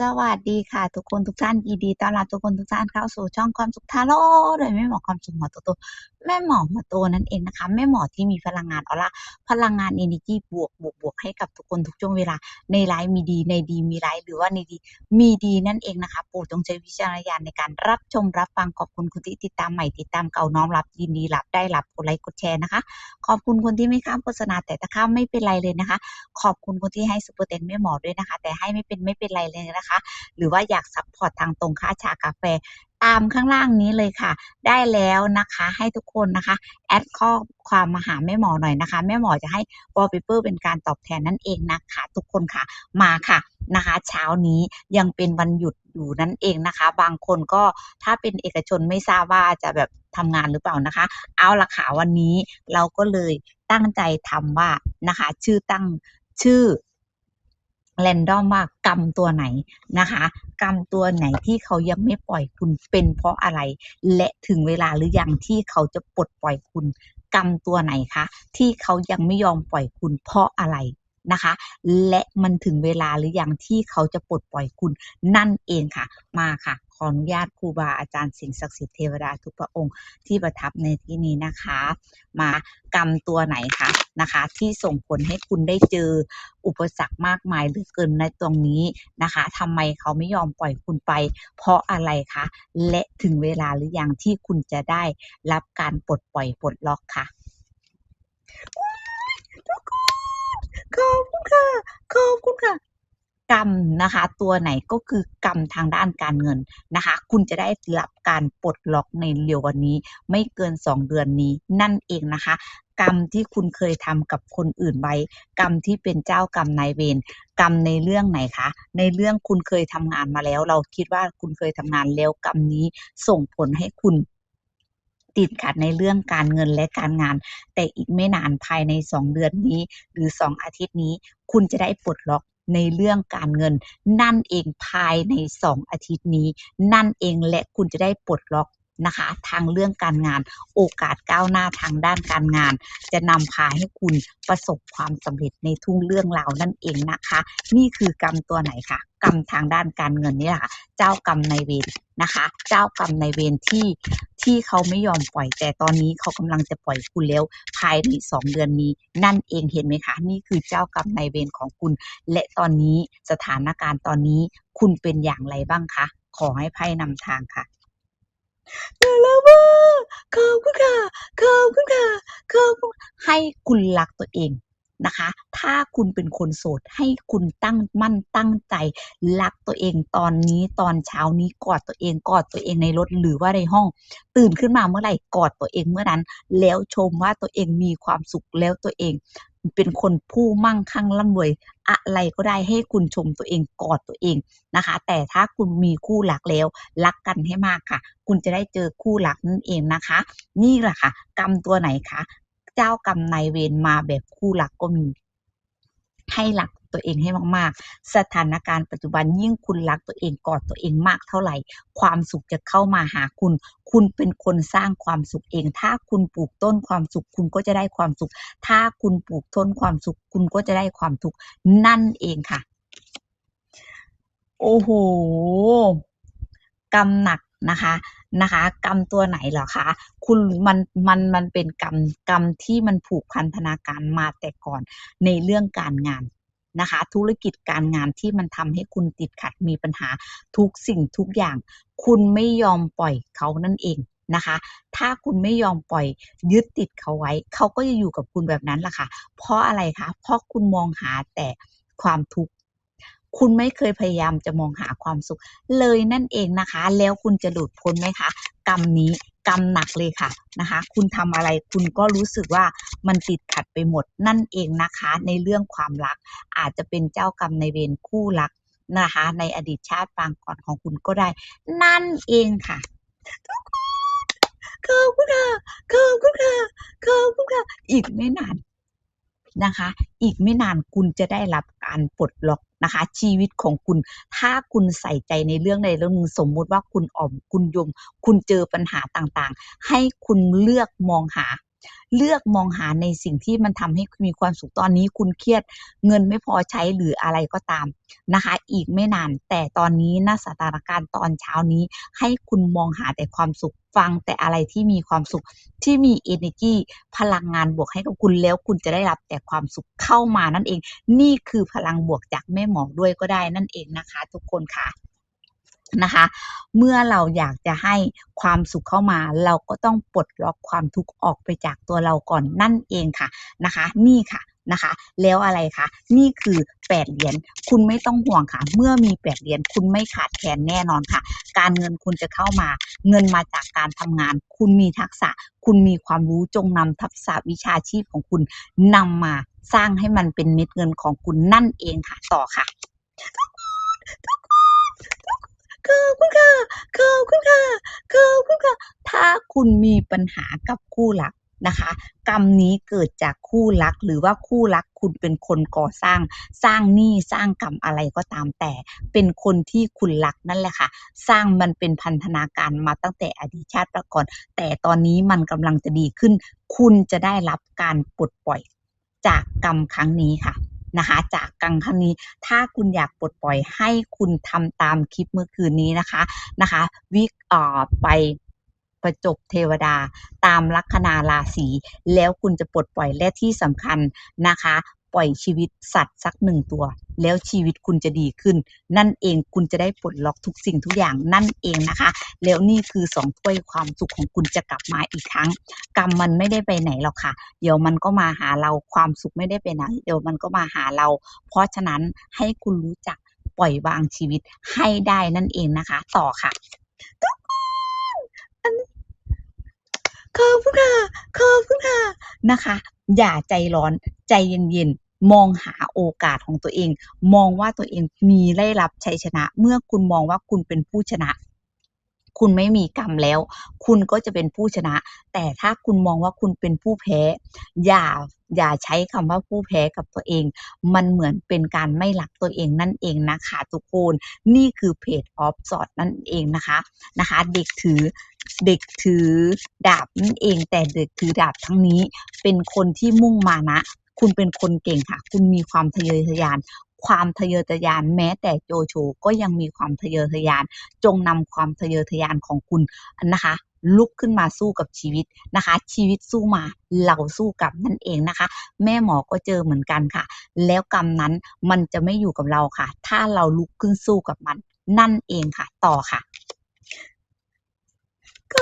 สวัสดีค่ะ ทุกคนทุกท่านยินดีต้อนรับทุกคนทุกท่านเข้าสู่ช่องความสุขทาโร่โดยแม่หมอความสุขหมอโตโตแม่หมอหัวนั่นเองนะคะ แม่หมอที่มีพลังงานออร่าพลังงาน energy บวกบวกบวกให้กับทุกคนทุกช่วงเวลาในไลฟ์มีดี ในดีมีไลฟ์หรือว่าในดีมีดีนั่นเองนะคะโปรดจงใช้วิจารณญาณในการรับชมรับฟังขอบคุณคุณที่ติดตามใหม่ติดตามเก่าน้อมรับยินดีรับได้รับกดไลค์กดแชร์นะคะ ขอบคุณคนที่ไม่ข้ามโฆษณาแต่ถ้าข้ามไม่เป็นไรเลยนะคะ ขอบคุณคนที่ให้ซุปเปอร์เต็นแม่หมอด้วยนะคะ แต่ให้ไม่เป็นไม่เป็นไรเลยนะคะหรือว่าอยากซัพพอร์ตทางตรงค่าชากาแฟตามข้างล่างนี้เลยค่ะ ได้แล้วนะคะให้ทุกคนนะคะแอดข้อความมาหาแม่หมอหน่อยนะคะแม่หมอจะให้วอลเปเปอร์เป็นการตอบแทนนั่นเองนะคะ ทุกคนค่ะมาค่ะนะคะเช้านี้ยังเป็นวันหยุดอยู่นั่นเองนะคะ บางคนก็ถ้าเป็นเอกชนไม่ทราบว่าจะแบบทำงานหรือเปล่านะคะ เอาละค่ะวันนี้เราก็เลยตั้งใจทำว่านะคะ ชื่อตั้งชื่อ แรนดอมว่ากรรมตัวไหนนะคะกรรมตัวไหนที่เขายังไม่ปล่อยคุณเป็นเพราะอะไร และถึงเวลาหรือยังที่เขาจะปลดปล่อยคุณ กรรมตัวไหนคะที่เขายังไม่ยอมปล่อยคุณเพราะอะไร นะคะ และมันถึงเวลาหรือยังที่เขาจะปลดปล่อยคุณนั่นเองค่ะ มาค่ะขออนุญาตครูบาอาจารย์สิ่งศักดิ์สิทธิ์เทวดาทุกพระองค์ที่ประทับในที่นี้นะคะ มากรรมตัวไหนคะนะคะ ที่ส่งผลให้คุณได้เจออุปสรรคมากมายเหลือเกินในตรงนี้นะคะทำไมเขาไม่ยอมปล่อยคุณไป เพราะอะไรคะ และถึงเวลาหรือยังที่คุณจะได้รับการปลดปล่อยปลดล็อกค่ะกคน ขอบคุณค่ะขอบคุณค่ะกรรมนะคะ ตัวไหนก็คือกรรมทางด้านการเงินนะคะ คุณจะได้รับการปลดล็อกในเร็ววันนี้ ไม่เกิน 2 เดือนนี้นั่นเองนะคะ กรรมที่คุณเคยทำกับคนอื่นไว้ กรรมที่เป็นเจ้ากรรมนายเวรกรรมในเรื่องไหนคะในเรื่องคุณเคยทำงานมาแล้ว เราคิดว่าคุณเคยทำงานแล้วกรรมนี้ส่งผลให้คุณ ติดขัดในเรื่องการเงินและการงาน แต่อีกไม่นานภายใน 2 เดือนนี้ หรือ 2 อาทิตย์นี้ คุณจะได้ปลดล็อกในเรื่องการเงิน นั่นเองภายใน 2 อาทิตย์นี้ นั่นเองและคุณจะได้ปลดล็อก นะคะ ทางเรื่องการงาน โอกาสก้าวหน้าทางด้านการงาน จะนำพาให้คุณประสบความสำเร็จในทุกเรื่องราวนั่นเองนะคะ นี่คือกรรมตัวไหนคะกรรมทางด้านการเงินนี่แหละค่ะเจ้ากรรมในเวรนะคะ เจ้ากรรมในเวรที่ที่เขาไม่ยอมปล่อยแต่ตอนนี้เขากำลังจะปล่อยคุณแล้วภายในสองเดือนนี้ นั่นเองเห็นไหมคะ นี่คือเจ้ากรรมในเวรของคุณ และตอนนี้สถานการณ์ตอนนี้คุณเป็นอย่างไรบ้างคะขอให้ไพ่นำทางค่ะเดี๋ยวแล้วว่าขอบคุณค่ะขอบคุณค่ะขอบคุณ ให้คุณรักตัวเองนะคะ ถ้าคุณเป็นคนโสดให้คุณตั้งมั่นตั้งใจ รักตัวเองตอนนี้ตอนเช้านี้กอดตัวเองกอดตัวเองในรถหรือว่าในห้อง ตื่นขึ้นมาเมื่อไหร่กอดตัวเองเมื่อนั้น แล้วชมว่าตัวเองมีความสุขแล้วตัวเอง เป็นคนผู้มั่งคั่งร่ำรวยอะไรก็ได้ให้คุณชมตัวเองกอดตัวเองนะคะ แต่ถ้าคุณมีคู่รักแล้ว รักกันให้มากค่ะ คุณจะได้เจอคู่รักนั่นเองนะคะ นี่แหละค่ะ กรรมตัวไหนคะ เจ้ากรรมนายเวรมาแบบคู่รักก็มี ให้รักตัวเองให้มากๆ สถานการณ์ปัจจุบันยิ่งคุณรักตัวเองกอดตัวเองมากเท่าไหร่ ความสุขจะเข้ามาหาคุณ คุณเป็นคนสร้างความสุขเอง ถ้าคุณปลูกต้นความสุข คุณก็จะได้ความสุข ถ้าคุณปลูกต้นความสุข คุณก็จะได้ความทุกข์นั่นเองค่ะ โอ้โหกรรมหนัก นะคะนะคะ กรรมตัวไหนเหรอคะคุณมันมันมันเป็นกรรมกรรมที่มันผูกพันธนาการมาแต่ก่อนในเรื่องการงานนะคะ ธุรกิจการงานที่มันทำให้คุณติดขัดมีปัญหาทุกสิ่งทุกอย่าง คุณไม่ยอมปล่อยเขานั่นเองนะคะ ถ้าคุณไม่ยอมปล่อยยึดติดเขาไว้ เขาก็จะอยู่กับคุณแบบนั้นแหละค่ะ เพราะอะไรคะ เพราะคุณมองหาแต่ความทุกข์ คุณไม่เคยพยายามจะมองหาความสุข เลยนั่นเองนะคะ แล้วคุณจะหลุดพ้นไหมคะกรรมนี้กรรมหนักเลยค่ะนะคะ คุณทำอะไรคุณก็รู้สึกว่ามันติดขัดไปหมดนั่นเองนะคะ ในเรื่องความรัก อาจจะเป็นเจ้ากรรมในเวรคู่รักนะคะ ในอดีตชาติปางก่อนของคุณก็ได้ นั่นเองค่ะทุกคนขอบคุณค่ะขอบคุณค่ะขอบคุณค่ะอีกไม่นานนะคะ อีกไม่นานคุณจะได้รับการปลดล็อกนะคะ ชีวิตของคุณ ถ้าคุณใส่ใจในเรื่องใดเรื่องหนึ่งสมมุติว่าคุณอ่อมคุณยม คุณเจอปัญหาต่างๆ ให้คุณเลือกมองหา เลือกมองหาในสิ่งที่มันทำให้มีความสุขตอนนี้คุณเครียดเงินไม่พอใช้หรืออะไรก็ตามนะคะ อีกไม่นาน แต่ตอนนี้ณสถานการณ์ตอนเช้านี้ ให้คุณมองหาแต่ความสุขฟังแต่อะไรที่มีความสุขที่มี energy พลังงานบวกให้กับคุณแล้วคุณจะได้รับแต่ความสุขเข้ามานั่นเอง นี่คือพลังบวกจากแม่หมอด้วยก็ได้นั่นเองนะคะ ทุกคนค่ะ นะคะ เมื่อเราอยากจะให้ความสุขเข้ามา เราก็ต้องปลดล็อกความทุกข์ออกไปจากตัวเราก่อนนั่นเองค่ะนะคะ นี่ค่ะนะคะ แล้วอะไรคะนี่คือแปดเหรียญคุณไม่ต้องห่วงค่ะ เมื่อมีแปดเหรียญคุณไม่ขาดแคลนแน่นอนค่ะ การเงินคุณจะเข้ามา เงินมาจากการทำงาน คุณมีทักษะ คุณมีความรู้จงนำทักษะวิชาชีพของคุณนำมาสร้างให้มันเป็นเม็ดเงินของคุณนั่นเองค่ะต่อค่ะ ขอบคุณค่ะขอบคุณค่ะขอบคุณค่ะ ถ้าคุณมีปัญหากับคู่รักนะคะกรรมนี้เกิดจากคู่รักหรือว่าคู่รักคุณเป็นคนก่อสร้าง สร้างหนี้สร้างกรรมอะไรก็ตามแต่ เป็นคนที่คุณรักนั่นแหละค่ะ สร้างมันเป็นพันธนาการมาตั้งแต่อดีตชาติปก่อน แต่ตอนนี้มันกำลังจะดีขึ้น คุณจะได้รับการปลดปล่อยจากกรรมครั้งนี้ค่ะ นะคะจากกังครั้งนี้ ถ้าคุณอยากปลดปล่อยให้คุณทำตามคลิปเมื่อคืนนี้นะคะนะคะ วิกอ่อไปประจบเทวดาตามลัคนาราศีแล้วคุณจะปลดปล่อยและที่สำคัญนะคะ ปล่อยชีวิตสัตว์สักหนึ่งตัว แล้วชีวิตคุณจะดีขึ้น นั่นเองคุณจะได้ปลดล็อกทุกสิ่งทุกอย่างนั่นเองนะคะ แล้วนี่คือสองถ้วยความสุขของคุณจะกลับมาอีกครั้ง กรรมมันไม่ได้ไปไหนหรอกค่ะ เดี๋ยวมันก็มาหาเราความสุขไม่ได้ไปไหน เดี๋ยวมันก็มาหาเรา เพราะฉะนั้นให้คุณรู้จักปล่อยวางชีวิตให้ได้นั่นเองนะคะ ต่อค่ะทุกคนอันนี้ขอบคุณค่ะขอบคุณค่ะนะคะ อย่าใจร้อนใจเย็นๆ มองหาโอกาสของตัวเอง มองว่าตัวเองมีได้รับชัยชนะ เมื่อคุณมองว่าคุณเป็นผู้ชนะ คุณไม่มีกรรมแล้ว คุณก็จะเป็นผู้ชนะ แต่ถ้าคุณมองว่าคุณเป็นผู้แพ้ อย่าอย่าใช้คำว่าผู้แพ้กับตัวเอง มันเหมือนเป็นการไม่รักตัวเองนั่นเองนะคะทุกคน นี่คือเพจออฟสอดนั่นเองนะคะนะคะ เด็กถือเด็กถือดาบนั่นเองแต่เด็กถือดาบทั้งนี้เป็นคนที่มุ่งมานะ คุณเป็นคนเก่งค่ะ คุณมีความทะเยอทะยาน ความทะเยอทะยานแม้แต่โจโฉก็ยังมีความทะเยอทะยาน จงนำความทะเยอทะยานของคุณนะคะลุกขึ้นมาสู้กับชีวิตนะคะ ชีวิตสู้มาเราสู้กับนั่นเองนะคะ แม่หมอก็เจอเหมือนกันค่ะ แล้วกรรมนั้นมันจะไม่อยู่กับเราค่ะ ถ้าเราลุกขึ้นสู้กับมันนั่นเองค่ะ ต่อค่ะ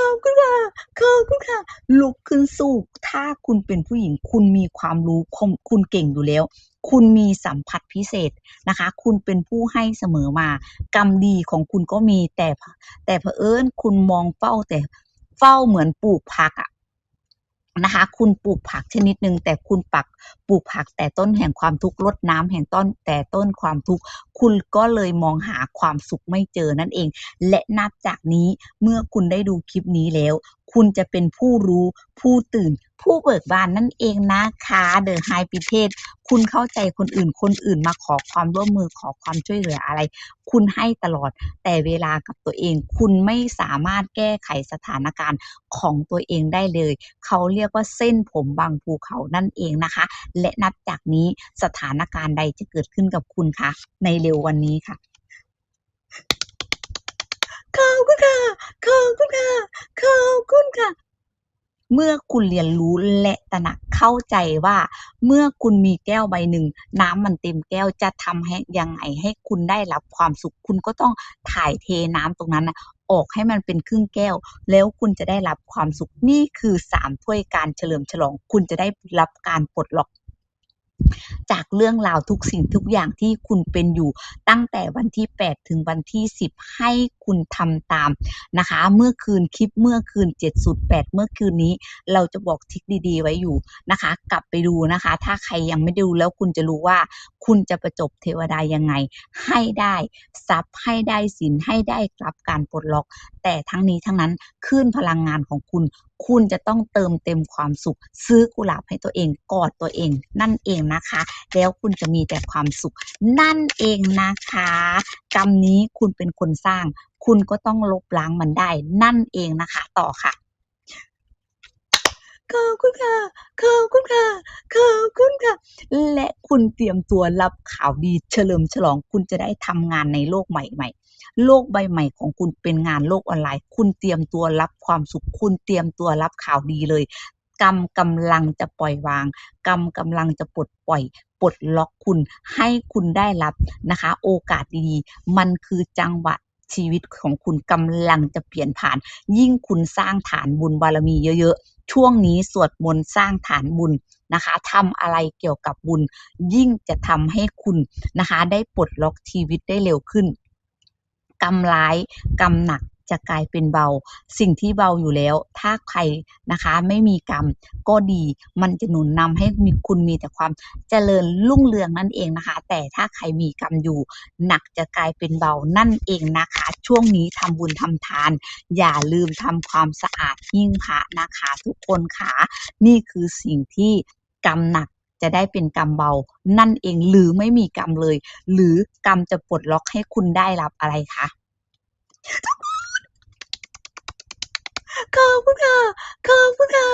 อบคุณค่ะขอบคุณค่ะ ลุกขึ้นสู้ ถ้าคุณเป็นผู้หญิง คุณมีความรู้ คุณเก่งอยู่แล้ว คุณมีสัมผัสพิเศษนะคะ คุณเป็นผู้ให้เสมอมา กรรมดีของคุณก็มีแต่แต่เผอิญคุณมองเฝ้าแต่เฝ้าเหมือนปลูกผักอะ นะคะ คุณปลูกผักชนิดหนึ่งแต่คุณปักปลูกผักแต่ต้นแห่งความทุกข์ลดน้ำแห่งต้นแต่ต้นความทุกข์คุณก็เลยมองหาความสุขไม่เจอนั่นเอง และนับจากนี้เมื่อคุณได้ดูคลิปนี้แล้ว คุณจะเป็นผู้รู้ผู้ตื่น ผู้เบิกบานนั่นเองนะคะเดอะไฮปิเทศคุณเข้าใจคนอื่น คนอื่นมาขอความร่วมมือขอความช่วยเหลืออะไร คุณให้ตลอดแต่เวลากับตัวเอง คุณไม่สามารถแก้ไขสถานการณ์ของตัวเองได้เลย เขาเรียกว่าเส้นผมบางภูเขานั่นเองนะคะ และนับจากนี้สถานการณ์ใดจะเกิดขึ้นกับคุณคะในเร็ววันนี้ค่ะ ขอบคุณค่ะ ขอบคุณค่ะ ขอบคุณค่ะ เมื่อคุณเรียนรู้และตระหนักเข้าใจว่า เมื่อคุณมีแก้วใบหนึ่ง น้ำมันเต็มแก้วจะทำให้ยังไงให้คุณได้รับความสุข คุณก็ต้องถ่ายเทน้ำตรงนั้นนะออกให้มันเป็นครึ่งแก้ว แล้วคุณจะได้รับความสุขนี่คือสามถ้วยการเฉลิมฉลอง คุณจะได้รับการปลดล็อก จากเรื่องราวทุกสิ่งทุกอย่างที่คุณเป็นอยู่ตั้งแต่วันที่ 8 ถึงวันที่ 10 ให้คุณทำตามนะคะ เมื่อคืนคลิปเมื่อคืน7สุด8เมื่อคืนนี้ เราจะบอกทิคดีๆ ไว้อยู่นะคะ กลับไปดูนะคะ ถ้าใครยังไม่ดูแล้วคุณจะรู้ว่าคุณจะประจบเทวดายังไง ให้ได้ทรัพย์ให้ได้สินให้ได้รับการปลดล็อก แต่ทั้งนี้ทั้งนั้นคลื่นพลังงานของคุณคุณจะต้องเติมเต็มความสุข ซื้อกุหลาบให้ตัวเองกอดตัวเอง นั่นเองนะคะ แล้วคุณจะมีแต่ความสุข นั่นเองนะคะกรรมนี้คุณเป็นคนสร้าง คุณก็ต้องลบล้างมันได้ นั่นเองนะคะ ต่อค่ะขอบคุณค่ะขอบคุณค่ะขอบคุณค่ะ และคุณเตรียมตัวรับข่าวดีเฉลิมฉลองคุณจะได้ทำงานในโลกใหม่ๆ โลกใบใหม่ของคุณเป็นงานโลกออนไลน์ คุณเตรียมตัวรับความสุข คุณเตรียมตัวรับข่าวดีเลย กรรมกำลังจะปล่อยวาง กรรมกำลังจะปลดปล่อยปลดล็อกคุณให้คุณได้รับนะคะ โอกาสดีๆ มันคือจังหวะชีวิตของคุณกำลังจะเปลี่ยนผ่าน ยิ่งคุณสร้างฐานบุญบารมีเยอะๆ ช่วงนี้สวดมนต์สร้างฐานบุญนะคะทำอะไรเกี่ยวกับบุญ ยิ่งจะทำให้คุณนะคะ ได้ปลดล็อกชีวิตได้เร็วขึ้น กรรมร้ายกรรมหนักจะกลายเป็นเบา สิ่งที่เบาอยู่แล้ว ถ้าใครนะคะไม่มีกรรมก็ดี มันจะหนุนนำให้มีคุณมีแต่ความเจริญรุ่งเรืองนั่นเองนะคะ แต่ถ้าใครมีกรรมอยู่ หนักจะกลายเป็นเบานั่นเองนะคะ ช่วงนี้ทำบุญทำทาน อย่าลืมทำความสะอาดหิ้งพระนะคะ ทุกคนค่ะนี่คือสิ่งที่กรรมหนัก จะได้เป็นกรรมเบา นั่นเองหรือไม่มีกรรมเลย หรือกรรมจะปลดล็อกให้คุณได้รับอะไรคะขอบคุณค่ะขอบคุณค่ะ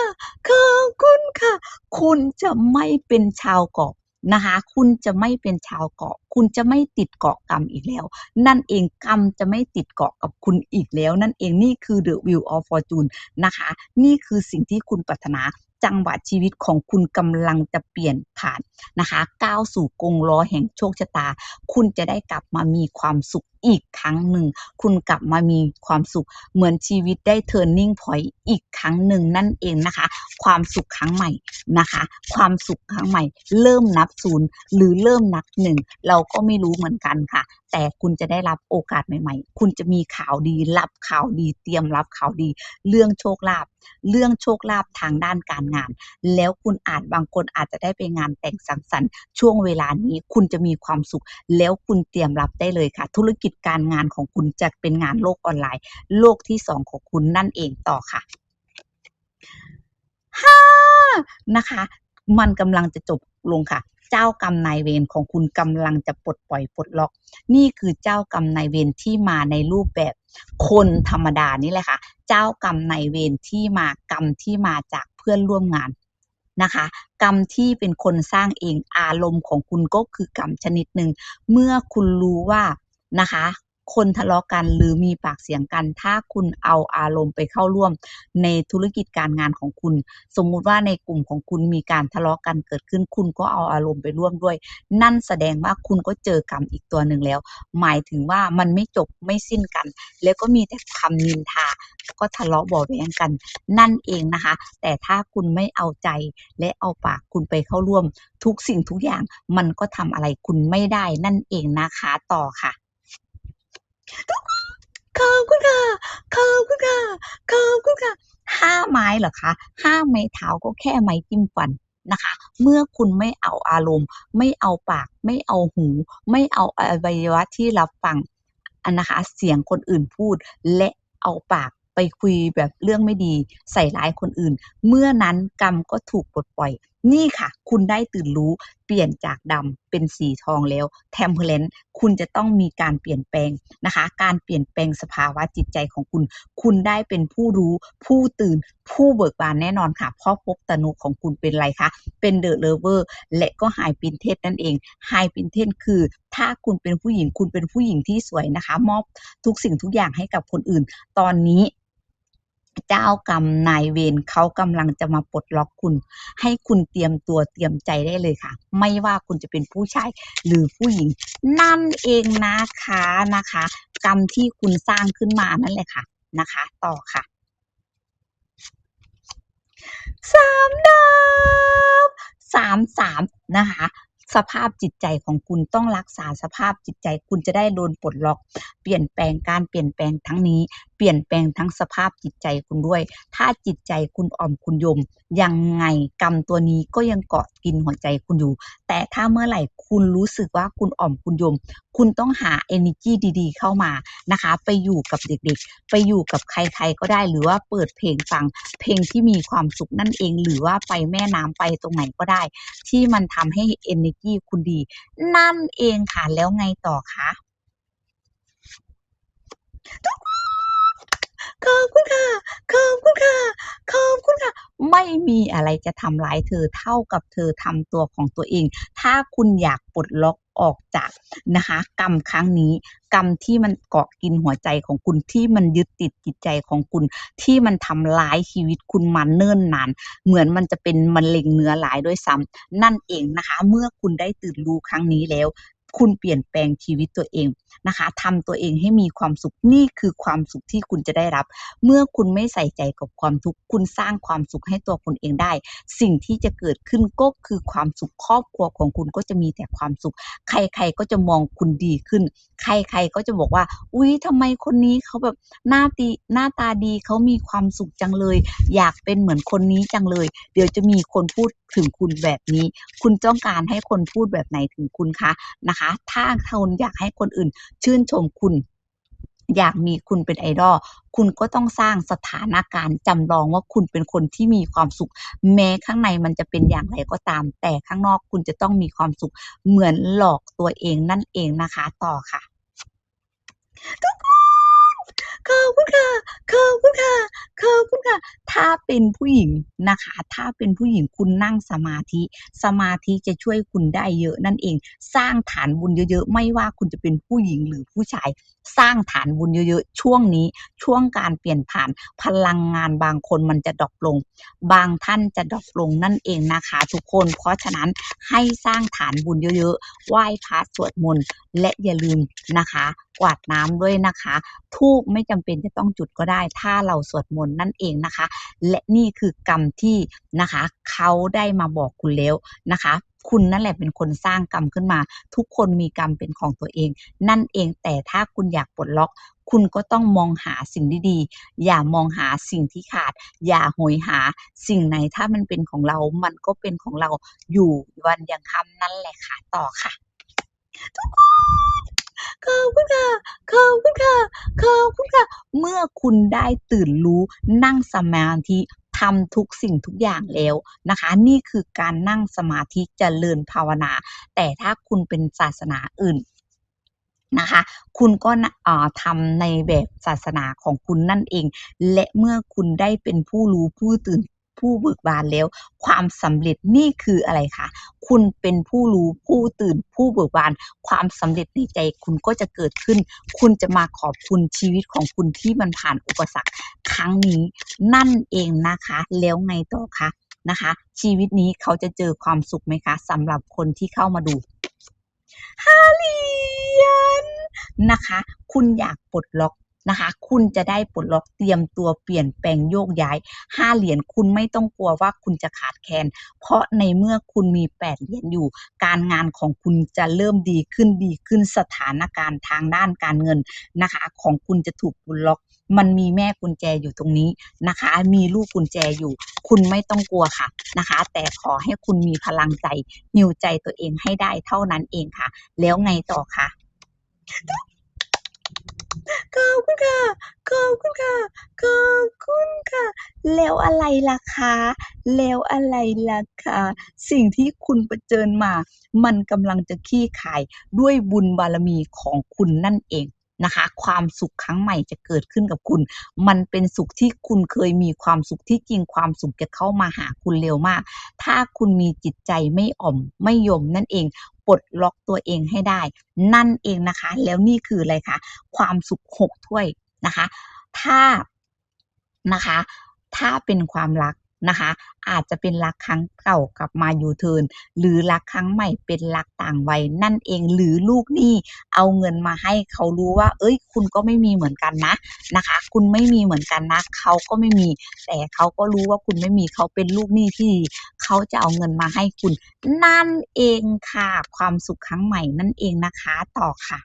ขอบคุณค่ะ คุณจะไม่เป็นชาวเกาะนะคะ คุณจะไม่เป็นชาวเกาะ คุณจะไม่ติดเกาะกรรมอีกแล้ว นั่นเองกรรมจะไม่ติดเกาะกับคุณอีกแล้ว นั่นเองนี่คือ the wheel of fortune นะคะ นี่คือสิ่งที่คุณปรารถนา จังหวะชีวิตของคุณกำลังจะเปลี่ยนผ่านนะคะ ก้าวสู่กงล้อแห่งโชคชะตา คุณจะได้กลับมามีความสุขอีกครั้งหนึ่ง คุณกลับมามีความสุข เหมือนชีวิตได้ turning point อีกครั้งหนึ่งนั่นเองนะคะ ความสุขครั้งใหม่นะคะ ความสุขครั้งใหม่ เริ่มนับศูนย์หรือเริ่มนับหนึ่งเราก็ไม่รู้เหมือนกันค่ะ แต่คุณจะได้รับโอกาสใหม่ ๆ คุณจะมีข่าวดี รับข่าวดี เตรียมรับข่าวดี เรื่องโชคลาภเรื่องโชคลาภทางด้านการงาน แล้วคุณอาจบางคนอาจจะได้ไปงานแต่งสังสรรค์ช่วงเวลานี้คุณจะมีความสุข แล้วคุณเตรียมรับได้เลยค่ะ ธุรกิจการงานของคุณจะเป็นงานโลกออนไลน์ โลกที่สองของคุณนั่นเองต่อค่ะห้านะคะ มันกำลังจะจบลงค่ะเจ้ากรรมนายเวรของคุณกำลังจะปลดปล่อยปลดล็อก นี่คือเจ้ากรรมนายเวรที่มาในรูปแบบคนธรรมดานี่แหละค่ะ เจ้ากรรมนายเวรที่มากรรมที่มาจากเพื่อนร่วมงานนะคะ กรรมที่เป็นคนสร้างเองอารมณ์ของคุณก็คือกรรมชนิดหนึ่งเมื่อคุณรู้ว่า นะคะ คนทะเลาะกันหรือมีปากเสียงกัน ถ้าคุณเอาอารมณ์ไปเข้าร่วมในธุรกิจการงานของคุณ สมมุติว่าในกลุ่มของคุณมีการทะเลาะกันเกิดขึ้น คุณก็เอาอารมณ์ไปร่วมด้วย นั่นแสดงว่าคุณก็เจอกรรมอีกตัวหนึ่งแล้ว หมายถึงว่ามันไม่จบไม่สิ้นกัน แล้วก็มีแต่คำนินทาก็ทะเลาะบาะแว้งกัน นั่นเองนะคะ แต่ถ้าคุณไม่เอาใจและเอาปากคุณไปเข้าร่วม ทุกสิ่งทุกอย่างมันก็ทำอะไรคุณไม่ได้นั่นเองนะคะต่อค่ะ ขอบคุณค่ะขอบคุณค่ะขอบคุณค่ะห้าไม้เหรอคะห้าไม้เท้าก็แค่ไม้จิ้มฟันนะคะ เมื่อคุณไม่เอาอารมณ์ ไม่เอาปาก ไม่เอาหู ไม่เอาอวัยวะที่รับฟังอันนะคะ เสียงคนอื่นพูดและเอาปากไปคุยแบบเรื่องไม่ดี ใส่ร้ายคนอื่น เมื่อนั้นกรรมก็ถูกปลดปล่อยนี่ค่ะ คุณได้ตื่นรู้เปลี่ยนจากดำเป็นสีทองแล้ว temperance คุณจะต้องมีการเปลี่ยนแปลงนะคะ การเปลี่ยนแปลงสภาวะจิตใจของคุณ คุณได้เป็นผู้รู้ ผู้ตื่น ผู้เบิกบานแน่นอนค่ะเพราะภพตนุของคุณเป็นอะไรคะ เป็นเดอะเลเวอร์และก็ไฮปินเทสนั่นเองไฮปินเทสคือ ถ้าคุณเป็นผู้หญิงคุณเป็นผู้หญิงที่สวยนะคะ มอบทุกสิ่งทุกอย่างให้กับคนอื่น ตอนนี้ เจ้ากรรมนายเวรเขากำลังจะมาปลดล็อกคุณ ให้คุณเตรียมตัวเตรียมใจได้เลยค่ะ ไม่ว่าคุณจะเป็นผู้ชายหรือผู้หญิง นั่นเองนะคะนะคะ กรรมที่คุณสร้างขึ้นมานั่นแหละค่ะนะคะ ต่อค่ะสามดาบสามสามนะคะสภาพจิตใจของคุณต้องรักษาสภาพจิตใจคุณจะได้โดนปลดล็อก เปลี่ยนแปลงการเปลี่ยนแปลงทั้งนี้ เปลี่ยนแปลงทั้งสภาพจิตใจคุณด้วย ถ้าจิตใจคุณอ่อมคุณยม ยังไงกรรมตัวนี้ก็ยังเกาะกินหัวใจคุณอยู่ แต่ถ้าเมื่อไหร่คุณรู้สึกว่าคุณอ่อมคุณยม คุณต้องหา energy ดีๆ เข้ามานะคะ ไปอยู่กับเด็กๆ ไปอยู่กับใครๆก็ได้หรือว่าเปิดเพลงฟัง เพลงที่มีความสุขนั่นเอง หรือว่าไปแม่น้ำไปตรงไหนก็ได้ ที่มันทำให้ energy คุณดี นั่นเองค่ะแล้วไงต่อคะ ขอบคุณค่ะ ขอบคุณค่ะ ขอบคุณค่ะ ไม่มีอะไรจะทำร้ายเธอเท่ากับเธอทำตัวของตัวเอง ถ้าคุณอยากปลดล็อกออกจากนะคะ กรรมครั้งนี้ กรรมที่มันเกาะกินหัวใจของคุณที่มันยึดติดจิตใจของคุณ ที่มันทำร้ายชีวิตคุณมาเนิ่นนาน เหมือนมันจะเป็นมะเร็งเนื้อร้ายด้วยซ้ำนั่นเองนะคะ เมื่อคุณได้ตื่นรู้ครั้งนี้แล้ว คุณเปลี่ยนแปลงชีวิตตัวเองนะคะทำตัวเองให้มีความสุขนี่คือความสุขที่คุณจะได้รับ เมื่อคุณไม่ใส่ใจกับความทุกข์คุณสร้างความสุขให้ตัวคุณเองได้ สิ่งที่จะเกิดขึ้นก็คือความสุขครอบครัวของคุณก็จะมีแต่ความสุข ใครๆก็จะมองคุณดีขึ้น ใครๆก็จะบอกว่า อุ๊ยทำไมคนนี้เขาแบบหน้าตีหน้าตาดีเขามีความสุขจังเลย อยากเป็นเหมือนคนนี้จังเลย เดี๋ยวจะมีคนพูดถึงคุณแบบนี้ คุณต้องการให้คนพูดแบบไหนถึงคุณคะนะคะ ถ้าคุณอยากให้คนอื่นชื่นชมคุณ อยากมีคุณเป็นไอดอลคุณก็ต้องสร้างสถานการณ์จำลองว่าคุณเป็นคนที่มีความสุข แม้ข้างในมันจะเป็นอย่างไรก็ตาม แต่ข้างนอกคุณจะต้องมีความสุขเหมือนหลอกตัวเองนั่นเองนะคะ ต่อค่ะทุกค ขอบคุณค่ะขอบคุณค่ะขอบคุณค่ะ ถ้าเป็นผู้หญิงนะคะ ถ้าเป็นผู้หญิงคุณนั่งสมาธิ สมาธิจะช่วยคุณได้เยอะนั่นเอง สร้างฐานบุญเยอะๆ ไม่ว่าคุณจะเป็นผู้หญิงหรือผู้ชาย สร้างฐานบุญเยอะๆ ช่วงนี้ ช่วงการเปลี่ยนผ่านพลังงานบางคนมันจะดรอปลง บางท่านจะดรอปลงนั่นเองนะคะ ทุกคน เพราะฉะนั้นให้สร้างฐานบุญเยอะๆ ไหว้พระสวดมนต์และอย่าลืมนะคะ กวาดน้ำด้วยนะคะทูบไม่จำเป็นจะต้องจุดก็ได้ ถ้าเราสวดมนต์นั่นเองนะคะ และนี่คือกรรมที่นะคะเขาได้มาบอกคุณแล้วนะคะคุณนั่นแหละเป็นคนสร้างกรรมขึ้นมา ทุกคนมีกรรมเป็นของตัวเอง นั่นเองแต่ถ้าคุณอยากปลดล็อก คุณก็ต้องมองหาสิ่งดีๆ อย่ามองหาสิ่งที่ขาด อย่าโหยหาสิ่งไหนถ้ามันเป็นของเรา มันก็เป็นของเราอยู่วันยังค่ำนั่นแหละค่ะต่อค่ะ ค่ะขอบคุณค่ะขอบคุณค่ะ เมื่อคุณได้ตื่นรู้นั่งสมาธิทำทุกสิ่งทุกอย่างแล้วนะคะ นี่คือการนั่งสมาธิเจริญภาวนา แต่ถ้าคุณเป็นศาสนาอื่นนะคะ คุณก็ทำในแบบศาสนาของคุณนั่นเอง และเมื่อคุณได้เป็นผู้รู้ผู้ตื่น ผู้เบิกบานแล้ว ความสำเร็จนี่คืออะไรคะคุณเป็นผู้รู้ผู้ตื่นผู้เบิกบาน ความสำเร็จในใจคุณก็จะเกิดขึ้น คุณจะมาขอบคุณชีวิตของคุณที่มันผ่านอุปสรรคครั้งนี้นั่นเองนะคะ แล้วไงต่อคะนะคะ ชีวิตนี้เขาจะเจอความสุขไหมคะสำหรับคนที่เข้ามาดูห้าเหรียญนะคะ คุณอยากปลดล็อก นะคะ คุณจะได้ปลดล็อกเตรียมตัวเปลี่ยนแปลงโยกย้ายห้าเหรียญคุณไม่ต้องกลัวว่าคุณจะขาดแคลนเพราะในเมื่อคุณมีแปดเหรียญอยู่ การงานของคุณจะเริ่มดีขึ้นดีขึ้นสถานการณ์ทางด้านการเงินนะคะ ของคุณจะถูกปลดล็อกมันมีแม่กุญแจอยู่ตรงนี้นะคะ มีลูกกุญแจอยู่ คุณไม่ต้องกลัวค่ะนะคะ แต่ขอให้คุณมีพลังใจฮิวใจตัวเองให้ได้เท่านั้นเองค่ะ แล้วไงต่อคะ ขอบคุณค่ะ ขอบคุณค่ะ ขอบคุณค่ะ แล้วอะไรล่ะคะ แล้วอะไรล่ะคะ สิ่งที่คุณเจิญมา มันกำลังจะขี้ขายด้วยบุญบารมีของคุณนั่นเอง นะคะ ความสุขครั้งใหม่จะเกิดขึ้นกับคุณ มันเป็นสุขที่คุณเคยมีความสุขที่จริงความสุขจะเข้ามาหาคุณเร็วมาก ถ้าคุณมีจิตใจไม่อ่อมไม่ยมนั่นเองปลดล็อกตัวเองให้ได้ นั่นเองนะคะ แล้วนี่คืออะไรคะความสุขหกถ้วยนะคะ ถ้านะคะ ถ้าเป็นความรัก นะคะ อาจจะเป็นรักครั้งเก่ากลับมาอยู่เทินหรือรักครั้งใหม่เป็นรักต่างวัยนั่นเองหรือลูกหนี้เอาเงินมาให้เขารู้ว่า เอ้ย คุณก็ไม่มีเหมือนกันนะนะคะ คุณไม่มีเหมือนกันนะเขาก็ไม่มี แต่เขาก็รู้ว่าคุณไม่มีเขาเป็นลูกหนี้ที่ดีเขาจะเอาเงินมาให้คุณ นั่นเองค่ะ ความสุขครั้งใหม่นั่นเองนะคะ ต่อค่ะ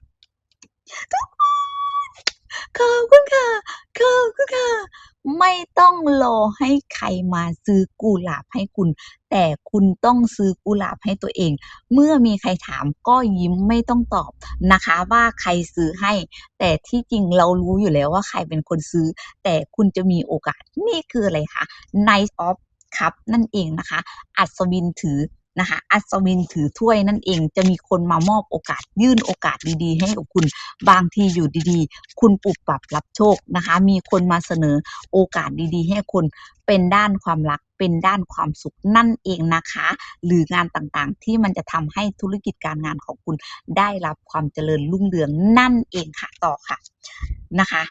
ขอบคุณค่ะ ขอบคุณค่ะ ไม่ต้องรอให้ใครมาซื้อกุหลาบให้คุณ แต่คุณต้องซื้อกุหลาบให้ตัวเอง เมื่อมีใครถามก็ยิ้มไม่ต้องตอบนะคะ ว่าใครซื้อให้ แต่ที่จริงเรารู้อยู่แล้วว่าใครเป็นคนซื้อ แต่คุณจะมีโอกาสนี่คืออะไรคะ Night of Cup นั่นเองนะคะ อัศวินถือ นะคะอัศวินถือถ้วยนั่นเองจะมีคนมามอบโอกาสยื่นโอกาสดีๆ ให้กับคุณบางทีอยู่ดีๆ คุณปรับปรับรับโชคนะคะ มีคนมาเสนอโอกาสดีๆ ให้คุณเป็นด้านความรักเป็นด้านความสุขนั่นเองนะคะ หรืองานต่างๆที่มันจะทำให้ธุรกิจการงานของคุณได้รับความเจริญรุ่งเรืองนั่นเองค่ะต่อค่ะนะคะ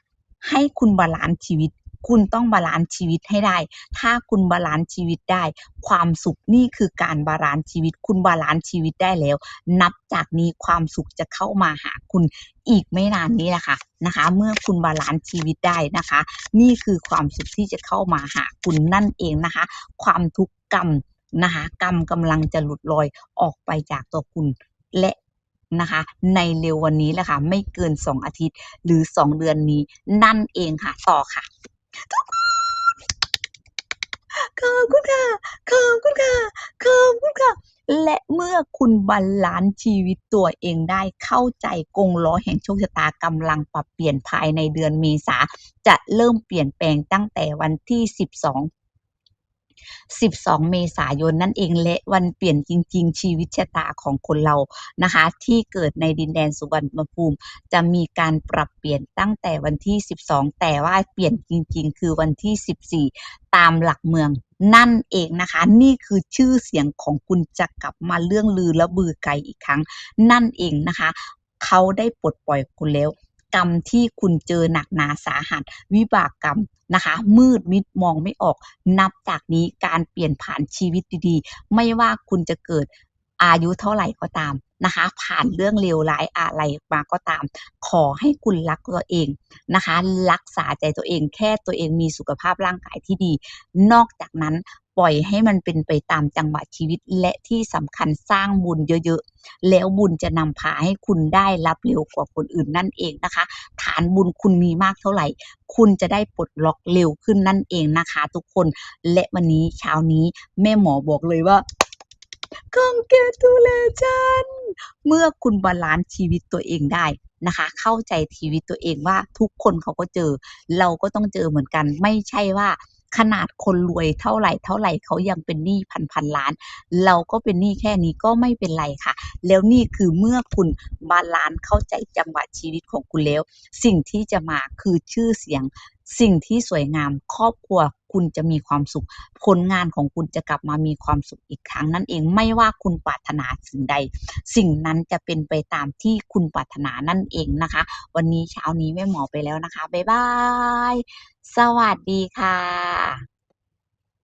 ให้คุณบาลานซ์ชีวิต คุณต้องบาลานซ์ชีวิตให้ได้ ถ้าคุณบาลานซ์ชีวิตได้ ความสุขนี่คือการบาลานซ์ชีวิต คุณบาลานซ์ชีวิตได้แล้ว นับจากนี้ความสุขจะเข้ามาหาคุณอีกไม่นานนี้แหละค่ะนะคะ เมื่อคุณบาลานซ์ชีวิตได้นะคะ นี่คือความสุขที่จะเข้ามาหาคุณนั่นเองนะคะ ความทุกข์กรรมนะคะกรรมกำลังจะหลุดลอยออกไปจากตัวคุณและนะคะในเร็ววันนี้แหละค่ะไม่เกิน 2 อาทิตย์หรือ 2 เดือนนี้นั่นเองค่ะ ต่อค่ะ ทุกคนขอบคุณค่ะขอบคุณค่ะขอบคุณค่ะ และเมื่อคุณบาลานซ์ชีวิตตัวเองได้เข้าใจกงล้อแห่งโชคชะตากำลังปรับเปลี่ยนภายในเดือนเมษาจะเริ่มเปลี่ยนแปลงตั้งแต่วันที่ 12 12 เมษายนนั่นเองและวันเปลี่ยนจริง ๆ ชีวิตชะตาของคนเรานะคะ ที่เกิดในดินแดนสุวรรณภูมิ จะมีการปรับเปลี่ยนตั้งแต่วันที่ 12 แต่ว่าเปลี่ยนจริง ๆ คือวันที่ 14 ตามหลักเมืองนั่นเองนะคะ นี่คือชื่อเสียงของคุณจะกลับมาเรื่องลือและบือไกลอีกครั้ง นั่นเองนะคะ เขาได้ปลดปล่อยคุณแล้วกรรมที่คุณเจอหนักหนาสาหัส วิบากกรรมนะคะ มืดมิดมองไม่ออก นับจากนี้การเปลี่ยนผ่านชีวิตดีๆ ไม่ว่าคุณจะเกิดอายุเท่าไหร่ก็ตามนะคะ ผ่านเรื่องเลวร้ายอะไรมาก็ตาม ขอให้คุณรักตัวเองนะคะ รักษาใจตัวเองแค่ตัวเองมีสุขภาพร่างกายที่ดี นอกจากนั้น ปล่อยให้มันเป็นไปตามจังหวะชีวิตและที่สำคัญสร้างบุญเยอะๆ แล้วบุญจะนำพาให้คุณได้รับเร็วกว่าคนอื่นนั่นเองนะคะ ฐานบุญคุณมีมากเท่าไหร่ คุณจะได้ปลดล็อกเร็วขึ้นนั่นเองนะคะ ทุกคนและวันนี้เช้านี้แม่หมอบอกเลยว่า congratulation เมื่อคุณบาลานซ์ชีวิตตัวเองได้นะคะ เข้าใจชีวิตตัวเองว่าทุกคนเขาก็เจอ เราก็ต้องเจอเหมือนกัน ไม่ใช่ว่า ขนาดคนรวยเท่าไหร่เท่าไหร่เขายังเป็นหนี้พันพันล้าน เราก็เป็นหนี้แค่นี้ก็ไม่เป็นไรค่ะ แล้วนี่คือเมื่อคุณบาลานซ์เข้าใจจังหวะชีวิตของคุณแล้ว สิ่งที่จะมาคือชื่อเสียงสิ่งที่สวยงามครอบครัวคุณจะมีความสุข ผลงานของคุณจะกลับมามีความสุขอีกครั้งนั่นเองไม่ว่าคุณปรารถนาสิ่งใด สิ่งนั้นจะเป็นไปตามที่คุณปรารถนานั่นเองนะคะ วันนี้เช้านี้แม่หมอไปแล้วนะคะ บ๊ายบาย สวัสดีค่ะ